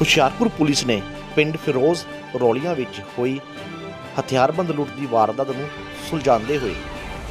Hoshiarpur police ਨੇ ਪਿੰਡ ਫਿਰੋਜ਼ ਰੋਲੀਆਂ ਵਿੱਚ ਹੋਈ ਹਥਿਆਰਬੰਦ ਲੁੱਟ ਦੀ ਵਾਰਦਾਤ ਨੂੰ ਸੁਲਝਾਉਂਦੇ ਹੋਏ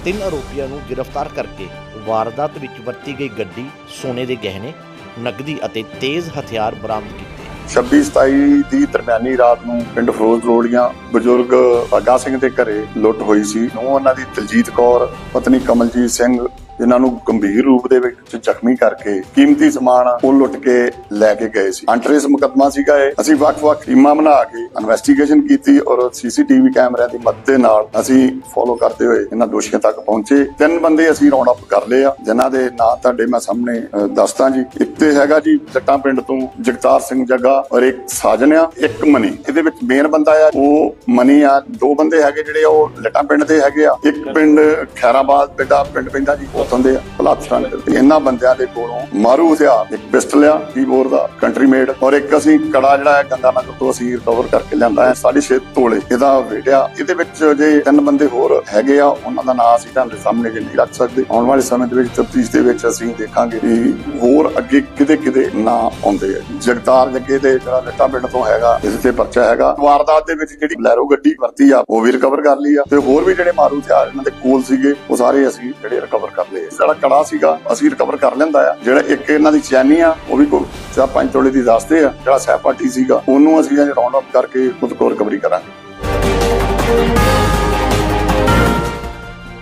ਤਿੰਨ ਆਰੋਪੀਆਂ ਨੂੰ ਗ੍ਰਿਫਤਾਰ ਕਰਕੇ ਵਾਰਦਾਤ ਵਿੱਚ ਵਰਤੀ ਗਈ ਗੱਡੀ, ਸੋਨੇ ਦੇ ਗਹਿਣੇ, ਨਕਦੀ ਅਤੇ ਤੇਜ਼ ਹਥਿਆਰ ਬਰਾਮਦ ਕੀਤੇ। 26 27 ਦੀ ਦਰਮਿਆਨੀ ਰਾਤ ਨੂੰ ਪਿੰਡ ਫਰੋਜ਼ ਰੋੜੀਆਂ ਬਜ਼ੁਰਗ ਭਾਗਾ ਸਿੰਘ ਦੇ ਘਰੇ ਲੁੱਟ ਹੋਈ ਸੀ। ਨੂੰ ਉਹਨਾਂ ਦੀ ਦਲਜੀਤ ਕੌਰ, ਪਤਨੀ ਕਮਲਜੀਤ ਸਿੰਘ ਜਿਨ੍ਹਾਂ ਨੂੰ ਗੰਭੀਰ ਰੂਪ ਦੇ ਵਿੱਚ ਜ਼ਖਮੀ ਕਰਕੇ ਕੀਮਤੀ ਸਮਾਨ ਉਹ ਲੁੱਟ ਕੇ ਲੈ ਕੇ ਗਏ ਸੀ। ਅੰਟਰੇਸ ਮੁਕੱਦਮਾ ਸੀਗਾ ਇਹ। ਅਸੀਂ ਵੱਖ-ਵੱਖ ਟੀਮਾਂ ਬਣਾ ਕੇ ਇਨਵੈਸਟੀਗੇਸ਼ਨ ਕੀਤੀ ਔਰ ਸੀਸੀਟੀਵੀ ਕੈਮਰਿਆਂ ਦੀ ਮਦਦ ਦੇ ਨਾਲ ਅਸੀਂ ਫੋਲੋ ਕਰਦੇ ਹੋਏ ਇਹਨਾਂ ਦੋਸ਼ੀਆਂ ਤੱਕ ਪਹੁੰਚੇ। ਤਿੰਨ ਬੰਦੇ ਅਸੀਂ ਰਾਉਂਡ ਅਪ ਕਰ ਲਏ ਆ। ਜਿਨ੍ਹਾਂ ਦੇ ਨਾਂ ਤੁਹਾਡੇ ਮੈਂ ਸਾਹਮਣੇ ਦੱਸਦਾ ਜੀ। ਇੱਕ ਤੇ ਹੈਗਾ ਜੀ ਜੱਟਾਂ ਪਿੰਡ ਤੋਂ ਜਗਤਾਰ ਸਿੰਘ ਜੱਗਾ ਔਰ ਇੱਕ ਸਾਜਨ ਆ, ਇੱਕ ਮਨੀ। ਇਹਦੇ ਵਿੱਚ ਮੇਨ ਬੰਦਾ ਆ, ਉਹ ਮਨੀ ਆ। ਦੋ ਬੰਦੇ ਹੈਗੇ ਜਿਹੜੇ ਉਹ ਲਟਾਂ ਪਿੰਡ ਦੇ ਹੈਗੇ ਆ। ਇੱਕ ਪਿੰਡ ਖੈਰਾਬਾਦ ਬੇਟਾ ਪਿੰਡ ਪੈਂਦਾ ਜੀ। ਉੱਥੋਂ ਦੇ ਪਲਾਤਸਾਂ ਤੇ ਇਹਨਾਂ ਬੰਦਿਆਂ ਦੇ ਕੋਲੋਂ ਮਾਰੂ ਹਥਿਆਰ, ਇੱਕ ਪਿਸਟਲ ਆ, ਕੀਬੋਰਡ ਦਾ ਕੰਟਰੀ ਮੇਡ ਔਰ ਇੱਕ ਅਸੀਂ ਕੜਾ ਜਿਹੜਾ ਹੈ ਗੰਗਾ ਨਗਰ ਤੋਂ ਅਸੀਂ ਰਿਕਵਰ ਕਰਕੇ ਲਿਆਂਦਾ ਹੈ 6.5 ਤੋਲੇ। ਇਹਦਾ weight ਇਹਦੇ ਵਿੱਚ ਜੇ ਤਿੰਨ ਬੰਦੇ ਹੋਰ ਹੈਗੇ ਆ, ਉਹਨਾਂ ਦਾ ਨਾਮ ਅਸੀਂ ਤੁਹਾਡੇ ਸਾਹਮਣੇ ਜੇ ਨਹੀਂ ਰੱਖ ਸਕਦੇ। ਆਉਣ ਵਾਲੇ ਸਮੇਂ ਦੇ ਵਿੱਚ, ਤਫਤੀਸ਼ ਦੇ ਵਿੱਚ ਅਸੀਂ ਦੇਖਾਂਗੇ ਕਿ ਹੋਰ ਅੱਗੇ ਕਿਤੇ ਕਿਤੇ ਨਾ ਆਉਂਦੇ ਆ। ਜਗਤਾਰ ਜੱਗੇ ਦੇ ਜਿਹੜਾ ਲੱਟਾ ਪਿੰਡ ਤੋਂ ਹੈਗਾ, ਇਸ ਤੇ ਪਰਚਾ ਹੈਗਾ। ਵਾਰਦਾਤ ਦੇ ਵਿੱਚ ਜਿਹੜੀ ਬਲੈਰੋ ਗੱਡੀ ਵਰਤੀ ਆ, ਉਹ ਵੀ ਰਿਕਵਰ ਕਰ ਲਈ ਆ। ਤੇ ਹੋਰ ਵੀ ਜਿਹੜੇ ਮਾਰੂ ਹਥਿਆਰ ਇਹਨਾਂ ਦੇ ਕੋਲ ਸੀਗੇ, ਉਹ ਸਾਰੇ ਅਸੀਂ ਜਿਹੜੇ ਰਿਕਵਰ ਕਰ ਲਏ ਜਿਹੜਾ ਕੜਾ ਸੀਗਾ, ਅਸੀਂ ਰਿਕਵਰ ਕਰ ਲੈਂਦਾ ਆ। ਜਿਹੜਾ ਇੱਕ ਇਹਨਾਂ ਦੀ ਚੈਨੀ ਆ, ਉਹ ਵੀ ਕੋਈ ਚਾਰ ਪੰਜ ਤੋਲੇ ਦੀ ਦੱਸਦੇ ਆ, ਜਿਹੜਾ ਸਹਿਪਾਠੀ ਸੀਗਾ, ਉਹਨੂੰ ਅਸੀਂ ਅਜੇ ਰਾਉਂਡ ਅਪ ਕਰਕੇ ਖੁਦ ਕੋ ਰਿਕਵਰੀ ਕਰਾਂਗੇ।